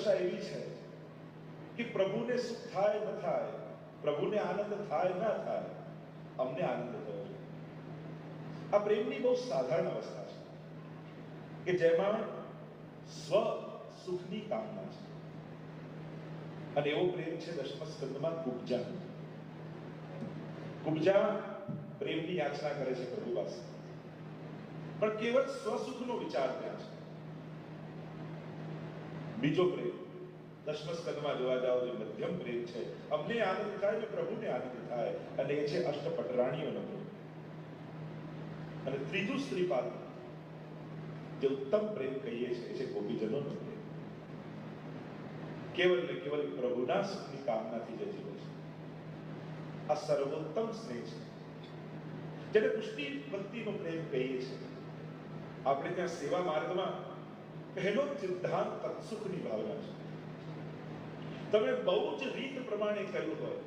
દશા એવી છે કે પ્રભુને સુખ થાય ન થાય, પ્રભુને આનંદ થાય ન થાય, અમને આનંદ થયો આ પ્રેમની બહુ સાધારણ અવસ્થા છે કે જેમાં સ્વ સુખની કામના છે. અને એવો પ્રેમ છે દશમ સ્કંદમાં કુબજા. કુબજા પ્રેમની યાચના કરે છે પ્રભુ પાસે પણ કેવળ સ્વસુખનો વિચાર ત્યાં છે. બીજો પ્રેમ. સ્કંદમાં જોવા જાઓ જે મધ્યમ પ્રેમ છે. અમને આનંદ થાય ને પ્રભુને આનંદ થાય. અને એ છે અષ્ટપટરાણીઓનો પ્રેમ. અને ત્રીજું સ્ત્રીપાદ જે ઉત્તમ પ્રેમ કહીએ છીએ, એ છે ગોપીજનોનો પ્રેમ. કેવલ ને કેવલ પ્રભુના સુખની કામનાથી જે જીવે છે. આ સર્વોત્તમ સ્નેહ છે. જેને પુષ્ટિ ભક્તિનો પ્રેમ કહીએ છીએ, આપણે ત્યાં સેવા માર્ગમાં પહેલો સિદ્ધાંત તત્સુખની ભાવના છે. તમે બહુ જ રીત પ્રમાણે કર્યું હોય,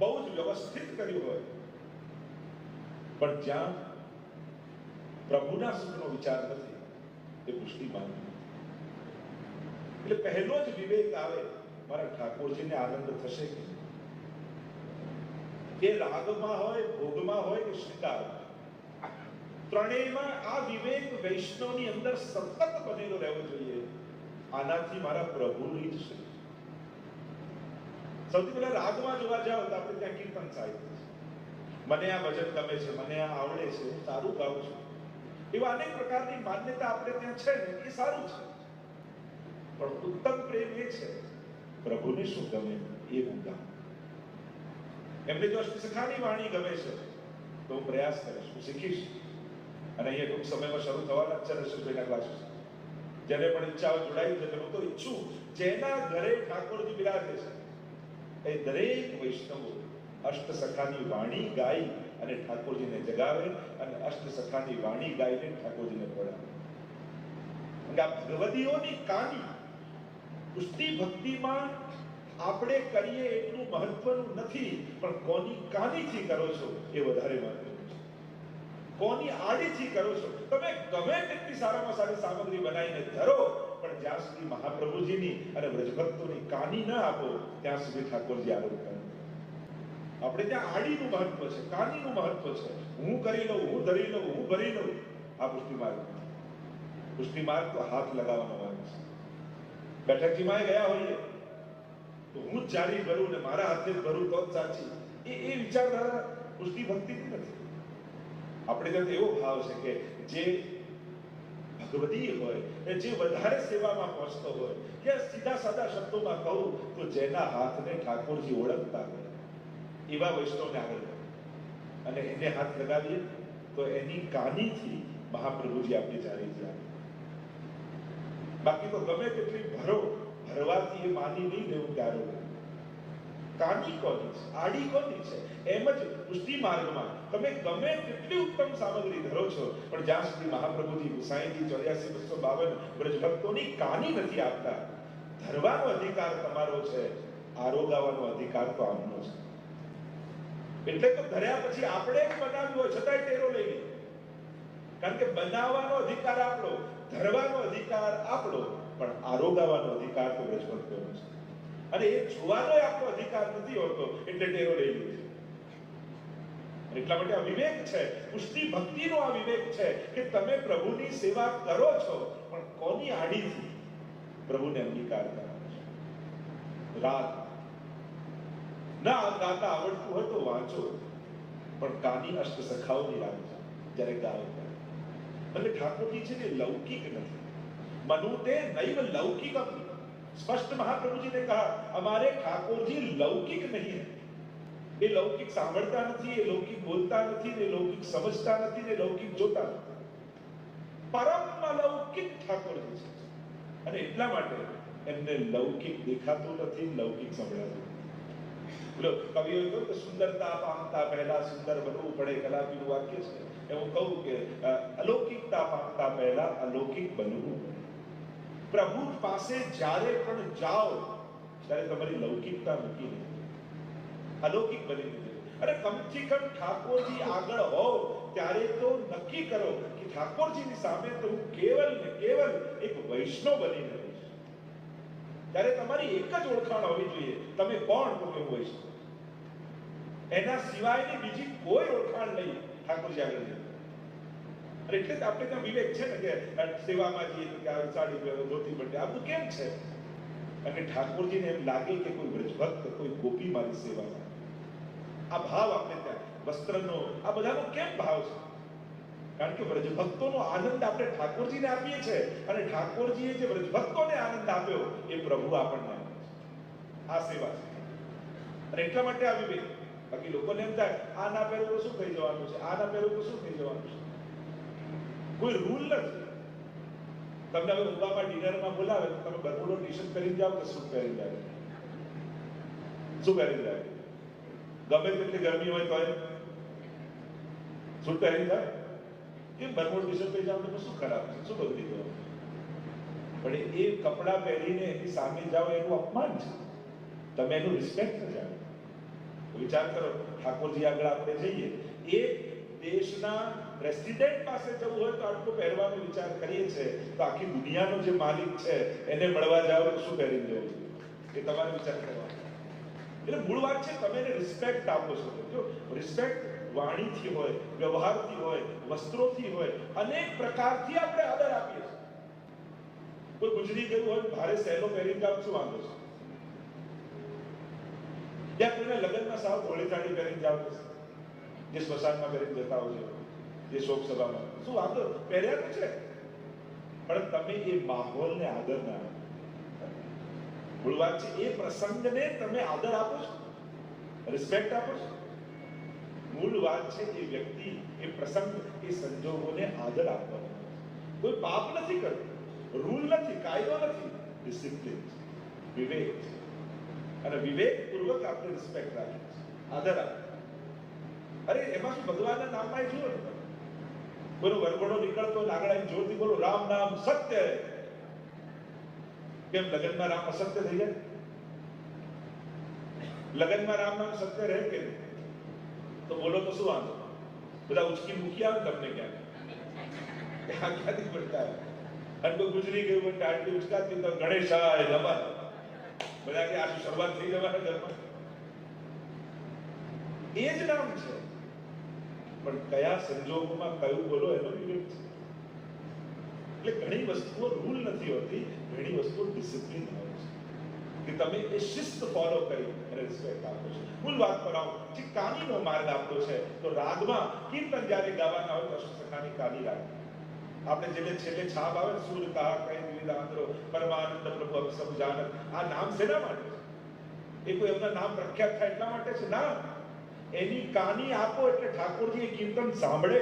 બહુ જ વ્યવસ્થિત કર્યું હોય, પણ જ્યાં પ્રભુના સુખનો વિચાર નથી તે પુષ્ટિ માનવી એટલે પહેલો જ વિવેક આવે, મારા ઠાકોરજીને આનંદ થશે કે એ રાગમાં હોય, ભોગમાં હોય કે શૃંગારમાં ત્રણેયમાં આ વિવેક વૈષ્ણવની અંદર સતત બનેલો રહેવો જોઈએ. આનાથી મારા પ્રભુની જ છે. સૌથી પહેલા રાગમાં જોવા જાઓ તો આપણે ત્યાં કીર્તન સાહિત્ય મને આ ભજન ગમે છે, મને આ આવડે છે, સારું ગાઉં છું. એવા અનેક પ્રકારની માન્યતા આપણે ત્યાં છે ને, એ સારું છે. પણ ઉત્તમ પ્રેમ એ છે, પ્રભુને શું ગમે એ હું ગાઉં. એમને જો સખાની વાણી ગમે છે, તો હું પ્રયાસ કરીશ, હું શીખીશ. અને અહીંયા ટૂંક સમયમાં શરૂ થવાના છે રસોઈના ક્લાસીસ જેને પણ ઈચ્છા જોડાઈ છે હું તો ઈચ્છું જેના ઘરે ઠાકોરજી બિરાજે છે, એ દરેક વૈષ્ણવો અષ્ટ સખાની વાણી ગાઈ અને ઠાકોરજીને જગાવે અને અષ્ટ સખાની વાણી ગાઈને ઠાકોરજીને પડાવે આ ભગવદીઓની કાની પુષ્ટિ ભક્તિમાં આપણે કરીએ એટલું મહત્વનું નથી, પણ કોની કાનીથી કરો છો એ વધારે મહત્વનું છે. કોની આડીથી કરો છો? તમે ગમે તેટલી સારામાં સારી સામગ્રી બનાવીને ધરો, પણ જ્યાં સુધી મહાપ્રભુજીની અને વ્રજભક્તોની કાની ન આપો, ત્યાં સુધી ઠાકોરજી આરોપ કરે. આપણે ત્યાં આડીનું મહત્વ છે, કાનીનું મહત્વ છે. હું કરી લઉં, હું ધરી લઉં, હું ભરી લઉં. આ પુષ્ટિ માર્ગ પુષ્ટિ માર્ગ તો હાથ લગાવવાનો માર્ગ છે. બેઠકજીમાં ગયા હોઈએ. તો હું જારી ભરું ને મારા હાથે ભરું તો જ સાચી. એ એ વિચારધારા પુષ્ટિ ભક્તિની નથી. આપણે ત્યાં એવો ભાવ છે કે જે ભગવદી હોય જે વધારે સેવામાં પહોંચતો હોય, કે સીધા સાદા શબ્દોમાં કહું તો જેના હાથને ઠાકોરજી ઓળખતા હોય, એવા વૈષ્ણવને આગળ અને એને હાથ લગાવીએ તો એની કાનીથી મહાપ્રભુજી આપણી જાણી જાય બાકી તો ગમે તેટલી ભરો, ભરવાથી એ માની નહીં રહેવું કે આરોગ્ય કાની છે, આડી કોની છે. એમ જ પુષ્ટિ માર્ગમાં તમે ગમે તેટલી ઉત્તમ સામગ્રી ધરો છો, પણ જ્યાં સુધી મહાપ્રભુજી ગુસાઈજી ચોર્યાસી બસો બાવન વ્રજભક્તોની કાની નથી આપતા, ધરવાનો અધિકાર તમારો છે, આરોગાવાનો અધિકાર તો આમનો છે. એટલે તો ધર્યા પછી આપણે જ બનાવ્યું છતાંય ટેરો લઈ કારણ કે બનાવવાનો અધિકાર આપણો, ધરવાનો અધિકાર આપણો, પણ આરોગાવાનો અધિકાર તો વ્રજભક્તોનો છે. અને એ જોવાનો આપણો અધિકાર નથી હોતો એટલે ટેરો લઈ લે. એટલા માટે આ વિવેક છે, પુષ્ટિ ભક્તિનો આ વિવેક છે કે તમે પ્રભુની સેવા કરો છો, પણ કોની આડીથી પ્રભુને અંગીકાર કરો છો? રાત ના ગાતા આવડતું હોય તો વાંચો, પણ કાની અષ્ટ સખાઓની છે, જ્યારે ગાવ અને ઠાકોરજી છે ને લૌકિક નથી. મનુતે નૈવ લૌકિકમ. સ્પષ્ટ મહાપ્રભુજી ने कहा हमारे ठाकुर जी लौकिक नहीं है એ લૌકિક સાંભળતા નથી એ લૌકિક બોલતા નથી એ લૌકિક સમજતા નથી એ લૌકિક જોતા નથી પરમ અલૌકિક ઠાકોરજી છે અને એટલા માટે એમને લૌકિક દેખાતું નથી લૌકિક સંભળાતું નથી બોલો કવિઓએ કહ્યું કે સુંદરતા પામતા પહેલા સુંદર બનવું પડે કલાપીનું વાક્ય છે એ હું કહું કે અ, અલૌકિકતા પામતા પહેલા અલૌકિક બનવું પડે પ્રભુ પાસે જ્યારે પણ જાઓ, ત્યારે તમારી લૌકિકતા મૂકીને અલૌકિક બની દીધી અરે કમથી કમ ઠાકોરજી આગળ હોવ, ત્યારે તો નક્કી કરો કે ઠાકોરજીની સામે તો હું કેવલ ને કેવલ એક વૈષ્ણવ બનીને રહીશ ત્યારે તમારી એક જ ઓળખાણ હોવી જોઈએ, તમે કોણ તો કેવું વૈષ્ણવ. એના સિવાયની બીજી કોઈ ઓળખાણ નહીં. ઠાકોરજી આગળ અને એટલે જ આપણે ત્યાં વિવેક છે ને કે સેવામાં જઈએ કે સાડી પહેરો, ધોતી પડે આ બધું કેમ છે? અને ઠાકોરજીને એમ લાગે કે કોઈ વ્રજભક્ત કોઈ ગોપી મારી સેવામાં. આ ભાવ આપણે ત્યાં, વસ્ત્રનો, આ બધાનો કેમ ભાવ છે? કારણ કે વ્રજભક્તોનો આનંદ આપણે ઠાકોરજીને આપીએ છીએ અને ઠાકોરજીએ જે વ્રજભક્તોને આનંદ આપ્યો, એ પ્રભુ આપણને આ સેવા છે. અને એટલા માટે આ વિવેક. બાકી લોકોને એમ થાય આ ના પહેરું તો શું થઈ જવાનું છે? આ ના પહેરું તો શું થઈ જવાનું છે? કોઈ રૂલ નથી. તમને હવે ઉદામાં ડિનરમાં બોલાવે તો તમે બરમુડો ટી-શર્ટ પહેરીને જાઓ કે સૂટ પહેરી જાઓ? શું પહેરી જાઓ? ગમે તેટલી ગરમી હોય તો સૂટ પહેરી જાય એ બરમુડો ટી-શર્ટ પહેરી જાઓ તો શું ખરાબ છે? શું બગડી ગયો પણ એ કપડાં પહેરીને એની સામે જાઓ એનું અપમાન છે. તમે એનું રિસ્પેક્ટ ન જાણો. વિચાર કરો, ઠાકોરજી આગળ આપણે જઈએ. એક દેશના પ્રેસિડેન્ટ પાસે જવું હોય તો આટલું પહેરવાનો વિચાર કરીએ છે તો આખી દુનિયાનો જે માલિક છે, એને મળવા જાવ તો શું પહેરી જવું? એ તમારે વિચાર કરવાનો એટલે મૂળ વાત છે, તમે એને રિસ્પેક્ટ આપો છો. જો રિસ્પેક્ટ વાણીથી હોય, વ્યવહારથી હોય, વસ્ત્રોથી હોય, અનેક પ્રકારથી આપણે આદર આપીએ છીએ. કોઈ ગુજરી ગયું હોય, ભારે સહેલો પહેરીને આપ શું વાંધો છે? ત્યાં કોઈને લગ્નમાં સાવ ધોળી ચાડી પહેરીને જાવ જે સ્મશાનમાં પહેરીને જતા હોય છે. જે શોક સભામાં. શું વાંધો? પહેર્યા તો છે? પણ તમે એ માહોલને આદર ના. મૂળ વાત છે, એ પ્રસંગને તમે આદર આપો છો? રિસ્પેક્ટ આપો છો? મૂળ વાત છે, એ વ્યક્તિ, એ પ્રસંગ, એ સંજોગોને આદર આપવાનો. કોઈ પાપ નથી કરતું, રૂલ નથી, કાયદો નથી ડિસિપ્લિન વિવેક. અને વિવેકપૂર્વક આપણે રિસ્પેક્ટ રાખીએ આદર આપીએ અરે, એમાં શું ભગવાનના નામમાં એ જુઓ ને તમે. કોઈનો વરઘોડો નીકળતો લાગડા જોરથી બોલો, રામ નામ સત્ય હે. કેમ, લગ્નમાં રામ અસત્ય થઈ જાય લગ્નમાં રામ નામ સત્ય રહે કે નહીં? તો બોલો તો શું વાંધો બધા ઉચકી મૂકી આવે તમને ક્યાંક આ ક્યાંથી પડતા આવે? અને કોઈ ગુજરી ગયું હોય ટાટલી ઉચકાતી તો ગણેશાય નમઃ બધા કે આ શું શરૂઆત થઈ જવાના ઘરમાં એ જ નામ છે પણ કયા સંજોગોમાં કયું બોલો એનો વિવેક છે. એટલે ઘણી વસ્તુઓ રૂલ નથી હોતી, ઘણી વસ્તુઓ ડિસિપ્લિન હોય છે. કે તમે એ શિસ્ત ફોલો કરી અને રિસ્પેક્ટ આપો છો. મૂળ વાત પર આવો. જે કાનીનો માર્ગ આપતો છે, તો રાગમાં કીર્તન જ્યારે ગાવાના હોય તો અષ્ટસખાની કાની રાગ. આપણે જેને છેલ્લે છાપ આવે સૂર કા કઈ વિવિધાંતરો પરમાનંદ, પ્રભુ સમજાનંદ આ નામ શેના માટે એ કોઈ એમના નામ પ્રખ્યાત થાય એટલા માટે છે? ના. એની કાની આપો એટલે ઠાકોરજી એ કીર્તન સાંભળે.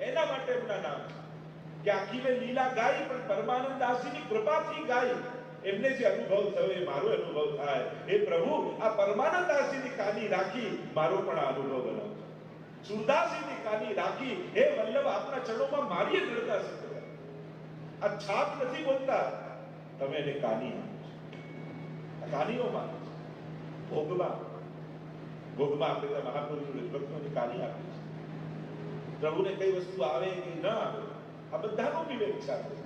એના માટે એમના નામ કે આખી મેં લીલા ગાઈ પણ પરમાનંદ દાસજીની કૃપાથી ગાઈ એમને જે અનુભવ થયો, એ મારો અનુભવ થાય. એ પ્રભુ, આ પરમાનંદ દાસજીની કાની રાખી મારો પણ આ અનુભવ બનાવો. સુરદાસજીની કાની રાખી, હે વલ્લભ, આપના ચરણોમાં મારી દ્રઢતા સિદ્ધ આ છાપ નથી બોલતા. તમે એને કાની કાનીઓ માનો છે. ભોગમાં ભોગમાં આપણે ત્યાં મહાપુરુષ ભક્તોની કાની આપી છે પ્રભુને કઈ વસ્તુ આવે કે ન આવે આ બધાનો વિવેક છે આપણે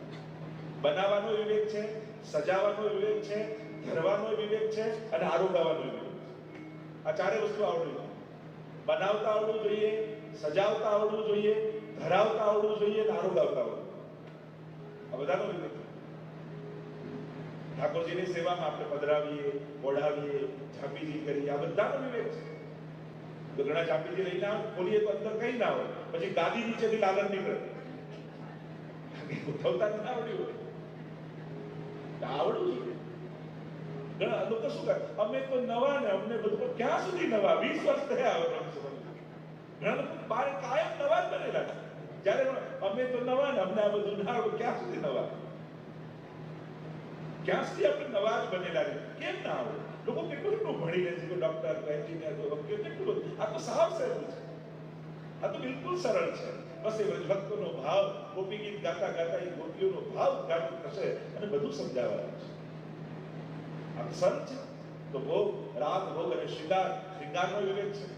બનાવવાનો વિવેક છે સજાવવાનો વિવેક છે ધરવાનો વિવેક છે અને આરોગાવાનો વિવેક છે આ ચારે વસ્તુ આવડવી જોઈએ બનાવતા આવડવું જોઈએ સજાવતા આવડવું જોઈએ ધરાવતા આવડવું જોઈએ અને આરોગાવતા આવડવું જોઈએ. આ બધાનો વિવેક છે. ઠાકોરજીની સેવામાં આપણે પધરાવીએ ઓઢાવીએ ઝાંપીજી કરીએ આ બધાનો વિવેક છે ઘણા ઝાંપીજી લઈને આવો, ખોલીએ તો અંદર કઈ ના હોય. પછી ગાદી નીચેથી લાલન નીકળે. ઉઠવતા ના આવડ્યું આવડવું જોઈએ. ઘણા લોકો શું કરે? અમે તો નવા ને અમને બધું પણ ક્યાં સુધી નવા? વીસ વર્ષ થયા હવે ઘણા લોકો બાર કાયમ નવા જ બનેલા છે. જ્યારે અમે તો નવા ને અમને આ બધું ના આવડે ક્યાં સુધી નવા? ક્યાં સુધી આપણે નવા જ બનેલા છે? કેમ ના આવડે લોકો કેટલું ભણી લે છે, કોઈ ડોક્ટર કોઈ એન્જિનિયર કોઈ વકીલ, કેટલું આ તો સાવ સહેલું છે. આ તો બિલકુલ સરળ છે. બસ એ વ્રજભક્તોનો ભાવ, ગોપી ગીત ગાતા ગાતા એ ગોપીઓનો ભાવ ઉદ્ઘાટન થશે અને બધું સમજાવવાનું છે. આ સરળ છે. તો ભોગ, રાગ, ભોગ અને શિંગાર શિંગારનો વિવેક છે.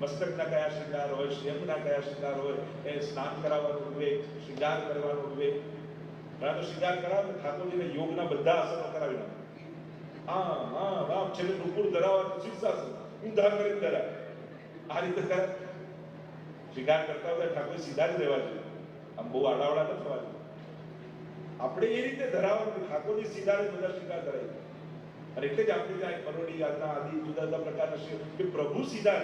મસ્તકના કયા શિંગાર હોય, શેમના કયા શિંગાર હોય, એ સ્નાન કરાવવાનો વિવેક શિંગાર કરવાનો વિવેક. બરાબર શૃંગાર કરાવે ઠાકોરજીને યોગના બધા આસનો કરાવી નાખે. આમ આમ આમ છેલ્લે નુપુર ધરાવવાનું શીર્ષાસન ઊંધા કરીને ધરાવે આ રીતે કરે શિકાર કરતા હોય ઠાકોર સીધા જ રહેવા જોઈએ આમ બહુ આડાવડા આપણે એ રીતે ધરાવવાનું ઠાકોરજી સીધા બધા શિકાર ધરાય અને એટલે જ આપણે ત્યાં પરોડી યાતના આદિ જુદા જુદા પ્રકારના શિકાર કે પ્રભુ સીધા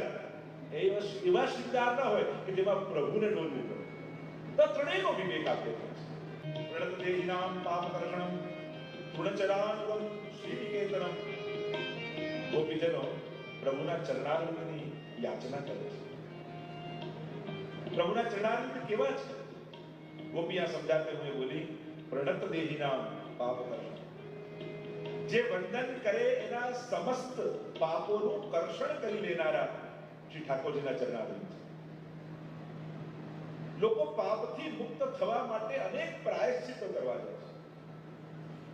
એવા એવા શિકાર ના હોય કે જેમાં પ્રભુને ડોલવું પડે તો ત્રણેયનો વિવેક આપણે પ્રણતદેહિનામ પાપકર્ષણમ ગુણચરાનુગમ શ્રીનિકેતનમ ગોપીજનો પ્રભુના ચરણારવિંદની યાચના કરે છે પ્રભુના ચરણારવિંદ કેવા છે આ સમજાતે હુએ બોલી પ્રણત પાપ પાપકર્ષણ જે વંદન કરે એના સમસ્ત પાપોનું કર્ષણ કરી લેનારા શ્રી ઠાકોરજીના ચરણારવિંદ લોકો પાપથી મુક્ત થવા માટે અનેક પ્રાયશ્ચિતો કરવા જાય છે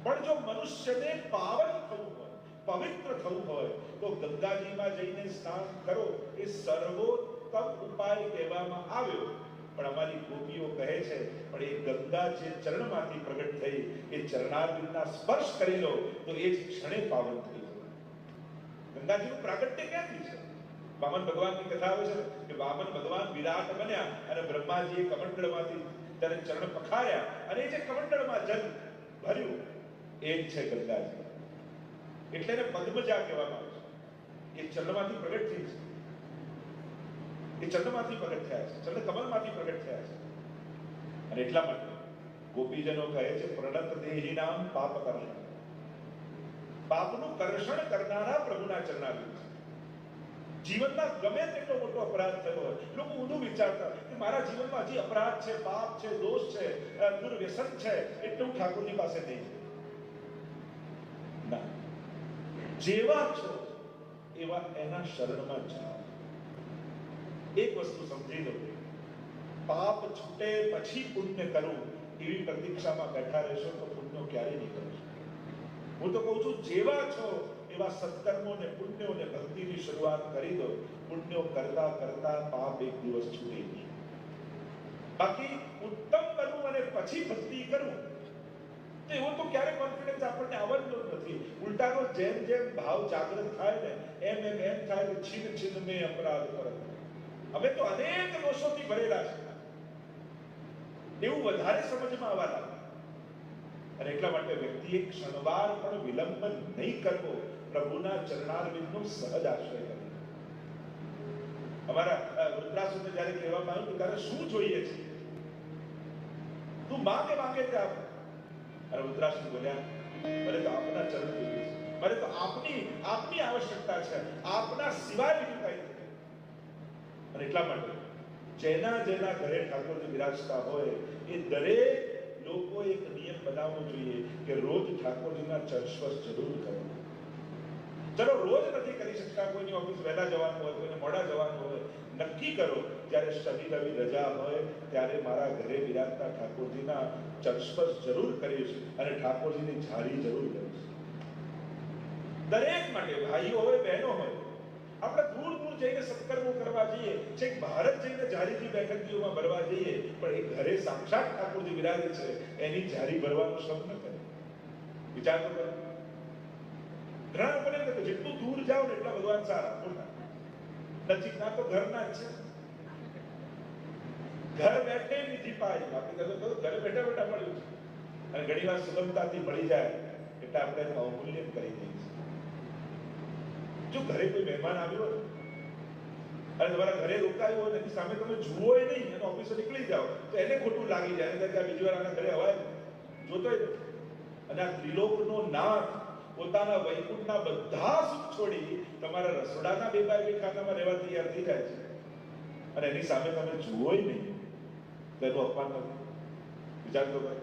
પણ જો મનુષ્યને પાવન થવું હોય, પવિત્ર થવું હોય, તો ગંગાજીમાં જઈને સ્નાન કરો, એ સર્વોત્તમ ઉપાય કહેવામાં આવ્યો. પણ અમારી ગોપીઓ કહે છે, પણ એ ગંગા જે ચરણમાંથી પ્રગટ થઈ, એ ચરણારવિંદના સ્પર્શ કરી લો, તો એ જ ક્ષણે પાવન થઈ જાય ગંગાજીનું પ્રાગટ્ય ક્યાંથી છે? વામન ભગવાનની કથા આવે છે કે વામન ભગવાન વિરાટ બન્યા અને બ્રહ્માજીએ કમંડળમાંથી ત્યારે ચરણ પખાર્યા અને એ જે કમંડળમાં જલ ભર્યું એ જ છે ગંગાજી એટલે એને પદ્મજા કહેવામાં આવે છે. એ ચંદ્રમાંથી પ્રગટ થઈ છે એ ચંદ્રમાંથી પ્રગટ થયા છે. ચંદ્ર કમલમાંથી પ્રગટ થયા છે. અને એટલા માટે ગોપીજનો કહે છે, પ્રણત દેહી નામ પાપ કર્ષણ પાપનું કર્ષણ કરનારા પ્રભુના ચરણાવી છે. જીવનમાં ગમે તેટલો મોટો અપરાધ થયો હોય લોકો ઊંધું વિચારતા કે મારા જીવનમાં હજી અપરાધ છે, પાપ છે, દોષ છે દુર્વ્યસન છે, એટલે હું ઠાકોરજી પાસે નહીં જાઉં. ના જેવા છો, એવા એના શરણમાં જાઓ. એક વસ્તુ સમજી લો. પાપ છૂટે પછી પુણ્ય કરું એવી પ્રતીક્ષામાં બેઠા રહેશો તો પુણ્યો ક્યારેય નહીં કરશો હું તો કહું છું, જેવા છો, એવા સત્કર્મો ને પુણ્યો ને ભક્તિની શરૂઆત કરી દો. પુણ્યો કરતા કરતા પાપ એક દિવસ છૂટી નહીં. બાકી ઉત્તમ કરવું અને પછી ભક્તિ કરું તો એવો તો ક્યારે કોન્ફિડન્સ આપણને આવડતો નથી. ઉલટાનો જેમ જેમ ભાવ જાગૃત થાય ને, એમ એમ એમ થાય કે છીન છીન મેં અપરાધ પર. અમે તો અનેક દોષોથી ભરેલા છે. એવું વધારે સમજમાં આવવા લાગે. અને એટલા માટે વ્યક્તિએ ક્ષણવાર પણ વિલંબ નહીં કરવો, પ્રભુના ચરણારવિંદનો સહજ આશ્રય કરવો અમારા વૃદ્ધાશ્રમને જ્યારે કહેવામાં આવ્યું તારે શું જોઈએ છે? તું માગે માગે તે અને રુદ્રાસુર બોલ્યા મારે તો આપના ચરણ જોઈએ મારે તો આપની આપની આવશ્યકતા છે, આપના સિવાય બીજું કઈ અને એટલા માટે જેના જેના ઘરે ઠાકોરજી બિરાજતા હોય, એ દરેક લોકો એક નિયમ બનાવવો જોઈએ કે રોજ ઠાકોરજીના ચર્ચવસ જરૂર કરવું ચલો, રોજ નથી કરી શકતા કોઈની ઓફિસ વહેલા જવાનું હોય, કોઈને મોડા જવાનું હોય નક્કી કરો, જ્યારે શનિ રવિ રજા હોય, ત્યારે મારા ઘરે બિરાજતા ઠાકોરજીના ચરસ્પર્શ જરૂર કરીશ અને ઠાકોરજીની ઝારી જરૂર કરીશ દરેક માટે, ભાઈઓ હોય, બહેનો હોય, આપણે દૂર દૂર જઈને સત્કર્મો કરવા જઈએ, છેક ભારત જઈને જારીજી બેઠકીઓમાં ભરવા જઈએ, પણ એ ઘરે સાક્ષાત ઠાકોરજી બિરાજે છે, એની જારી ભરવાનો શ્રમ ન કરે. વિચાર તો કરો. ઘણા લોકોને જેટલું દૂર જાઓ ને એટલા ભગવાન સારા, ખોટા. નજીકના તો ઘરના છે. ઘર બેઠે નિધિ પાય આપણે કહેતો તો ઘરે બેઠા બેઠા મળ્યું છે. અને ઘણી સુગમતાથી મળી જાય એટલે આપણે એનું અવમૂલ્યન કરી દઈએ છીએ. જો ઘરે કોઈ મહેમાન આવ્યો હોય, અને તમારા ઘરે રોકાયું હોય એની સામે તમે જુઓ નહીં અને ઓફિસે નીકળી જાઓ, તો એને ખોટું લાગી જાય. કે બીજી વાર આના ઘરે અવાય જોતોય અને આ ત્રિલોકનો નાથ પોતાના વૈકુંઠના બધા સુખ છોડી તમારા રસોડાના બે બાય બે ખાનામાં રહેવા તૈયાર થઈ જાય છે. અને એની સામે તમે જુઓય નહીં. તો એનું અપમાન નથી વિચાર તો કરો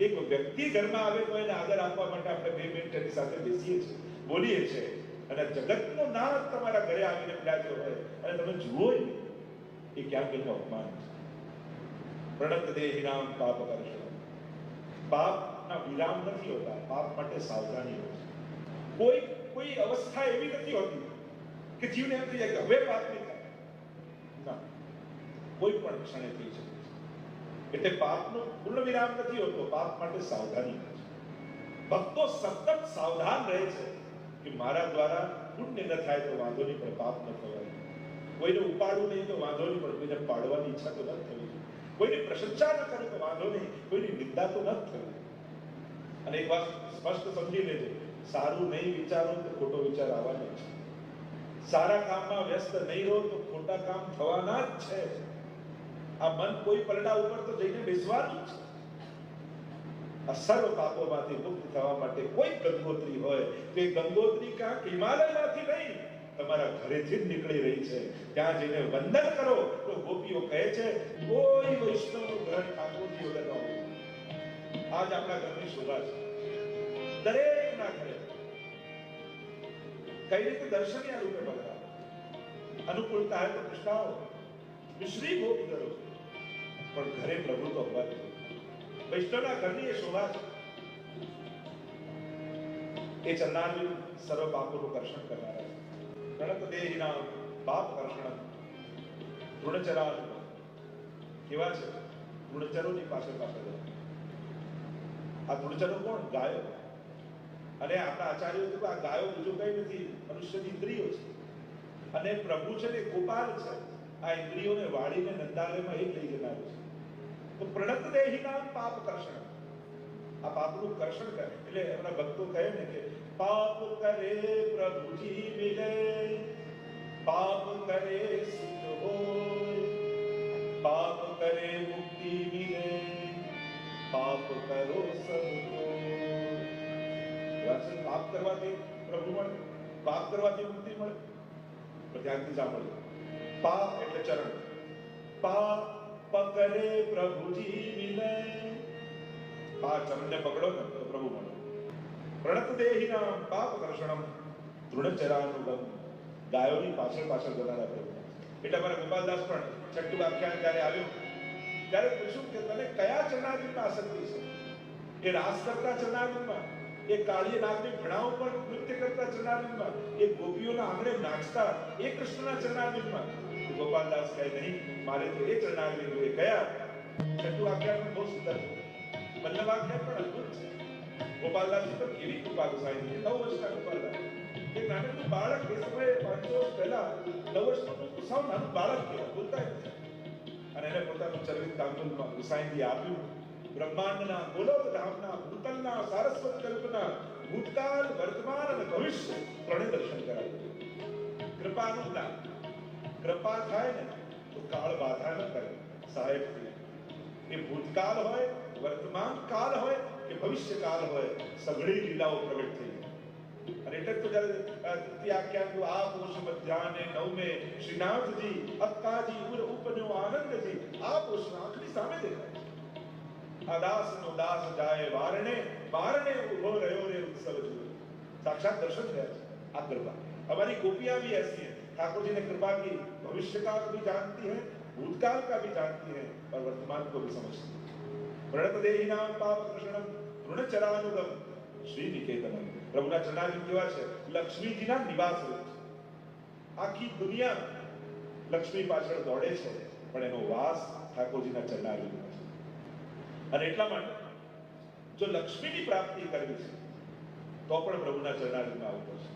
એક વ્યક્તિ ઘરમાં આવે તો એને આદર આપવા માટે આપણે બે મિનિટ એની સાથે બેસીએ છીએ બોલીએ છીએ. અને જગતનો નાશ તમારા ઘરે આવીને બિરાજ્યો હોય અને તમે જુઓ નહીં, એ ક્યાંક એનું અપમાન છે. પ્રણત દેહિનામ પાપ કરશો. પાપના વિરામ નથી હોતા પાપ માટે સાવધાની હોય છે. કોઈ કોઈ અવસ્થા એવી નથી હોતી કે જીવને એમ થઈ જાય કે હવે પાપ નહીં થાય. ના, કોઈ પણ ક્ષણે થઈ શકે છે. એટલે પાપનો પૂર્ણ વિરામ નથી હોતો, પાપ માટે સાવધાની ભક્તો સતત સાવધાન રહે છે કે મારા દ્વારા પુણ્ય ન થાય તો વાંધો નહીં, પણ પાપ ન થવાય કોઈને ઉપાડવું નહીં તો વાંધો નહીં, પણ કોઈને પાડવાની ઈચ્છા તો ન થવી જોઈએ. કોઈની પ્રશંસા ન કરે તો વાંધો નહીં, કોઈની નિંદા તો ન થવી અને એક વાત સ્પષ્ટ સમજી લેજો. સારું નહીં વિચારો તો ખોટો વિચાર આવવાનો છે. સારા કામમાં વ્યસ્ત નહીં રહો તો ખોટા કામ થવાના જ છે. આ મન કોઈ પરડા ઉપર તો જઈને બેસવાનું છે. આ સર્વ પાપોમાંથી મુક્ત થવા માટે કોઈ ગંગોત્રી હોય તો એ ગંગોત્રી ક્યાંક હિમાલયમાંથી નહીં તમારા ઘરેથી જ નીકળી રહી છે. ત્યાં જઈને વંદન કરો તો ગોપીઓ કહે છે, કોઈ વૈષ્ણવ ઘર ઠાકોરજી વગર આજ આપણા ઘરની શોભા છે. દરેકના ઘરે કઈ રીતે દર્શનીય રૂપે બદલાવ અનુકૂળતા હે તો કૃષ્ણાઓ મિશ્રી ભોગ કરો પણ ઘરે પ્રભુ તો હોવા જોઈએ. વૈષ્ણવના ઘરની એ શોભા છે. એ ચરણાર્જુન સર્વ પાપોનું દર્શન કરનારા છે. ગણત દેહીના પાપ કર્ષણ તૃણચરાર્જુન કેવા છે? તૃણચરોની પાછળ પાછળ આ ઋણચરો કોણ? ગાયો. અને આપણા આચાર્યો કીધું આ ગાયો બીજું કઈ નથી, મનુષ્યની ઇન્દ્રિયો છે. અને પ્રભુ છે તે ગોપાલ છે. આ ઇન્દ્રિયોને વાળીને નંદાલયમાં એક લઈ જનારો છે. તો પ્રણત દેહીના પાપ કર્ષણ. આ પાપનું કર્ષણ કરે. એટલે એમના ભક્તો કહે ને કે, પાપ કરે પ્રભુજી મિલે પાપ કરે સુખ હોય, પાપ કરે મુક્તિ મિલે પાપ કરો સબકો વાસણ પાપ કરવાથી પ્રભુ મળે, પાપ કરવાથી મુક્તિ મળે. ધ્યાનથી સાંભળો પાપ એટલે ચરણ. પાપ પકડે પ્રભુજી વિનય. પા ચરણને પકડો ને તો પ્રભુ મળે. પ્રણત દેહીના પાપ કર્ષણમ તૃણચરાનુગમ ગાયોની પાછળ પાછળ જનારા પ્રભુ. એટલે અમારા ગોપાલદાસ પણ છઠ્ઠું વ્યાખ્યાન જ્યારે આવ્યું, ત્યારે પૂછ્યું કે તને કયા ચરણાર્જુનમાં આસક્તિ છે? એ રાસ કરતા ચરણાર્જુનમાં એ કાળીય નાગની ભણાવ પર નૃત્ય કરતા ચરણાર્જુનમાં એ ગોપીઓના આંગણે નાચતા એ કૃષ્ણના ચરણાર્જુનમાં ગોપાલદાસ કહે નહીં, મારે તો એ ચરણાર્જુન એ કયા છઠ્ઠું આખ્યાન બહુ સુંદર છે. આખ્યાન પણ અદ્ભુત છે. ગોપાલદાસ પર કેવી કૃપા ગુસાઈ નવ વર્ષના ગોપાલદાસ. એક નાનકડું બાળક એ સમયે પાંચસો વર્ષ પહેલા નવ વર્ષનું સાવ નાનું બાળક કહેવાય બોલતા અને એને પોતાનું ચરિત તાંબુલમાં ગુસાઈજી આપ્યું. બ્રહ્માંડના ગોલોક ધામના ભૂતલના સારસ્વત કલ્પના ભૂતકાળ વર્તમાન અને ભવિષ્ય ત્રણે દર્શન કરાવ્યું કૃપાનું જ્ઞાન કૃપા થાય ને તો કાળ બાધા ન કરે સાહેબ એ ભૂતકાળ હોય વર્તમાન કાળ હોય કે ભવિષ્ય કાળ હોય સઘળી લીલાઓ પ્રગટ થઈ જાય અને એટલે જ તો જ્યારે અ, તૃતીય આખ્યાનનું આ પોષ મધ્યાને નવમે શ્રીનાથજી અક્કાજી ઉર ઉપન્યો આનંદજી આ પોષમાં આંખની સામે દેખાય છે આ દાસનો દાસ જાય વારણે વારણે ઉભો રહ્યો રે ઉત્સવ જુએ साक्षात दर्शन है आप कृपा हमारी गोपियां भी ऐसी हैं ठाकुर जी ने कृपा की भविष्य का भी जानती है भूतकाल का भी जानती है और वर्तमान को भी समझती है प्रणत देही नाम पाप कृष्णम ઋણચરાનુગમ શ્રી નિકેતન પ્રભુના ચરણાર્જુન કેવા છે લક્ષ્મીજીના નિવાસ રૂપ છે આખી દુનિયા લક્ષ્મી પાછળ દોડે છે પણ એનો વાસ ઠાકોરજીના ચરણાર્જુનમાં છે અને એટલા માટે જો લક્ષ્મીની પ્રાપ્તિ કરવી છે, તો પણ પ્રભુના ચરણારીમાં આવવું પડશે.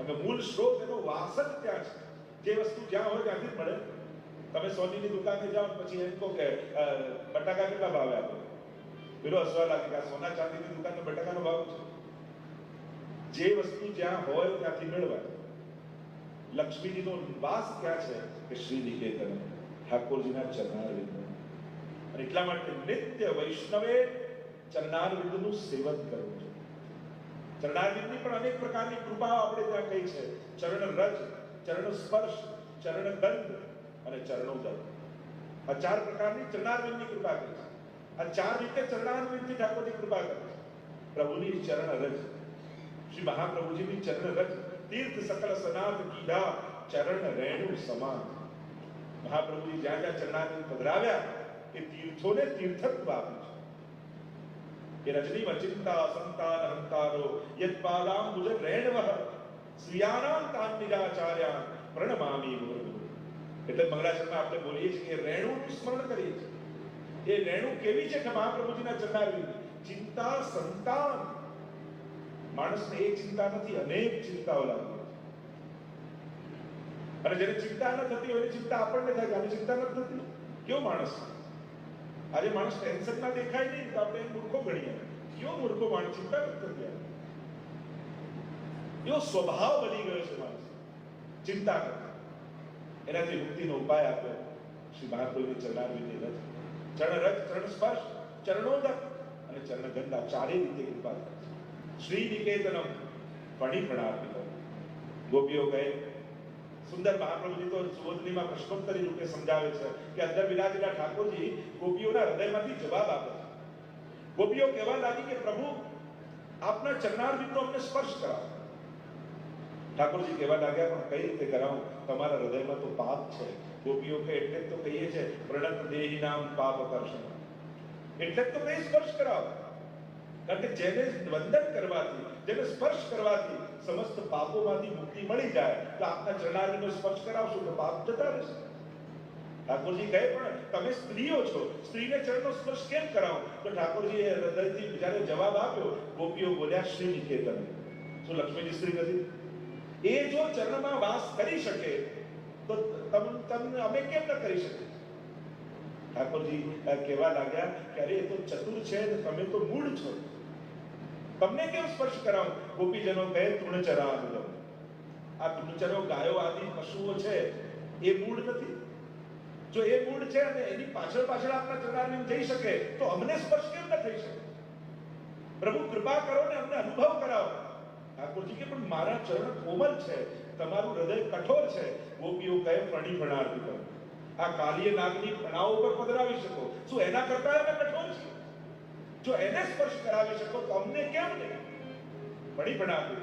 અને મૂળ સ્ત્રોત એનો વાસ જ ત્યાં છે. જે વસ્તુ જ્યાં હોય ત્યાંથી જ મળે. તમે સોનીની દુકાને જાઓ પછી એમ કહો કે બટાકા કેટલા ભાવે આપો? પેલો હસવા લાગે કે આ સોના ચાંદીની દુકાનનો બટાકાનો ભાવ છે. જે વસ્તુ જ્યાં હોય ત્યાંથી મેળવાય. લક્ષ્મીજીનો વાસ ક્યાં છે કે શ્રી નિકેતન ઠાકોરજીના ચરણારવિંદ અને એટલા માટે નિત્ય વૈષ્ણવે ચરણારવિંદનું સેવન કરવું જોઈએ ચરણારવિંદની પણ અનેક પ્રકારની કૃપાઓ આપણે ત્યાં કહી છે ચરણ રજ ચરણ સ્પર્શ ચરણ ગંધ અને ચરણોદય આ ચાર પ્રકારની ચરણારવિંદની કૃપા કરી છે આ ચાર રીતે ચરણારવિંદથી ઠાકોરની કૃપા કરી છે પ્રભુની ચરણ રજ શ્રી મહાપ્રભુજીની ચરણ રજ તીર્થ સકલ સનાથ કીધા ચરણ રેણુ સમાન મહાપ્રભુજી જ્યાં જ્યાં ચરણારવિંદ પધરાવ્યા એ તીર્થોને તીર્થત્વ આપે છે. એ રજની વચિંતા સંતાન હંતારો યત્પાલામ મુજ રેણવહ શ્રિયાનામ તાન પ્રણમામી ગુરુ એટલે મંગળાચરણમાં આપણે બોલીએ છીએ કે રેણુનું સ્મરણ કરીએ છીએ. એ રેણુ કેવી છે કે મહાપ્રભુજીના ચરણારવિંદ? ચિંતા, સંતાન. માણસને એક ચિંતા નથી, અનેક ચિંતાઓ લાગી અને જેને ચિંતા ન થતી હોય ચિંતા આપણને થાય કે ચિંતા નથી થતી. કેવો માણસ? આજે માણસ ના દેખાય નહીં, તો આપણે મૂર્ખો ગણીએ. કયો મૂર્ખો માણસ? ચિંતા નથી ગયા એવો સ્વભાવ બની ગયો છે માણસ? ચિંતા કરતા. એનાથી મુક્તિનો ઉપાય આપ્યો. શ્રી મહાપ્રભુની ચરણારવિંદની રથ, ચરણ રથ, ચરણ સ્પર્શ, ચરણોદક અને ચરણ ગંગા ચારે રીતે કૃપા કરે છે. શ્રી નિકેતનમ ફણી પ્રણાર્પિતમ ગોપીઓ કહે સુંદર મહાપ્રભુજી તો સુવર્ણીમાં પ્રશ્નોત્તરી રૂપે સમજાવે છે કે અંદર વિરાજેલા ઠાકોરજી ગોપીઓના હૃદયમાંથી જવાબ આપે ગોપીઓ કહેવા લાગી કે પ્રભુ, આપના ચરણારવિંદનો અમને સ્પર્શ કરાવો. ઠાકોરજી કહેવા લાગ્યા, પણ કઈ રીતે કરાવું? તમારા હૃદયમાં તો પાપ છે. ગોપીઓ કે એટલે જ તો કહીએ છે પ્રણત દેહી નામ પાપ કરશન એટલે જ તો કઈ સ્પર્શ કરાવો. કારણ કે જેને વંદન કરવાથી, જેને સ્પર્શ કરવાથી સમસ્ત પાપોમાંથી મુક્તિ મળી જાય, તો આપના ચરણારીનો સ્પર્શ કરાવશો તો પાપ જતા રહેશે. ઠાકોરજી કહે પણ, તમે સ્ત્રીઓ છો, સ્ત્રીને ચરણનો સ્પર્શ કેમ કરાવો? તો ઠાકોરજીએ હૃદયથી જ્યારે જવાબ આપ્યો, ગોપીઓ બોલ્યા, શ્રી નિકેતન. શું લક્ષ્મીજી સ્ત્રી નથી? એ જો ચરણમાં વાસ કરી શકે, તો તમ, તમને અમે કેમ ન કરી શકીએ? ઠાકોરજી કહેવા લાગ્યા કે, અરે, એ તો ચતુર છે તમે તો મૂળ છો. તમને કેમ સ્પર્શ કરાવું? ગોપીજનો કહે તૃણચરા આ તૃણચરો ગાયો આદિ પશુઓ છે, એ મૂળ નથી. જો એ મૂળ છે અને એની પાછળ પાછળ આપણા ચરણારવિંદ જઈ શકે, તો અમને સ્પર્શ કેમ ન થઈ શકે? પ્રભુ, કૃપા કરો ને અમને અનુભવ કરાવો. ઠાકોરજી કે પણ મારા ચરણ કોમલ છે, તમારું હૃદય કઠોર છે. ગોપીઓ કહે, ફણી ફણાર્થી કરો આ કાલીય નાગની ફણાઓ ઉપર પધરાવી શકો. શું એના કરતા અમે કઠોર છીએ? જો એને સ્પર્શ કરાવી શકો, તો અમને કેમ નહીં? ફણી ફણાર્થી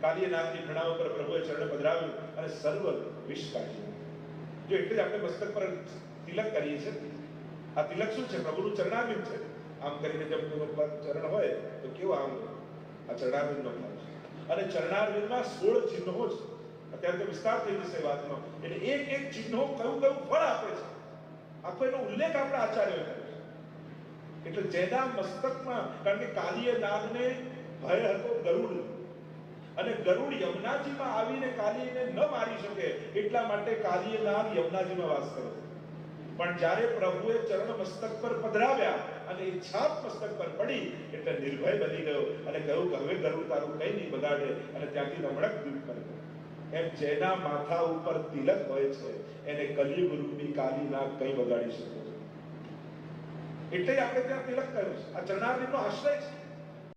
કાલિયનાથની કાલીય ઉપર પ્રભુએ ચરણ પધરાવ્યું અને સર્વ વિષ કાઢ્યું. જો એટલે જ આપણે મસ્તક પર તિલક કરીએ છીએ. આ તિલક શું છે? પ્રભુનું ચરણારવિંદ છે. આમ કરીને જબ ચરણ હોય, તો કેવો આમ આ ચરણારવિંદનો ભાવ છે. અને ચરણારવિંદમાં સોળ ચિહ્નો છે અત્યારે તો વિસ્તાર થઈ જશે વાતનો. એટલે એક એક ચિહ્નો કયું કયું ફળ આપે છે? આખો એનો ઉલ્લેખ આપણા આચાર્ય કર્યો છે. એટલે જેના મસ્તકમાં, કારણ કે કાલીય નાગને ભય હતો ગરુડ. અને ગરુડ યમુનાજીમાં આવીને કાલીને ન મારી શકે એટલા માટે કાલીએ નામ યમુનાજીમાં વાસ કર્યો પણ જ્યારે પ્રભુએ ચરણ મસ્તક પર પધરાવ્યા અને છાપ મસ્તક પર પડી, એટલે નિર્ભય બની ગયો અને કહ્યું કે હવે ગરુડ તારું કઈ નહીં બગાડે અને ત્યાંથી રમણક દૂર કરી. એમ જેના માથા ઉપર તિલક હોય છે, એને કલિયુગ રૂપી કાલી નાગ કઈ બગાડી શકે એટલે આપણે ત્યાં તિલક કર્યું છે. આ ચરણાર્થીનો આશ્રય છે.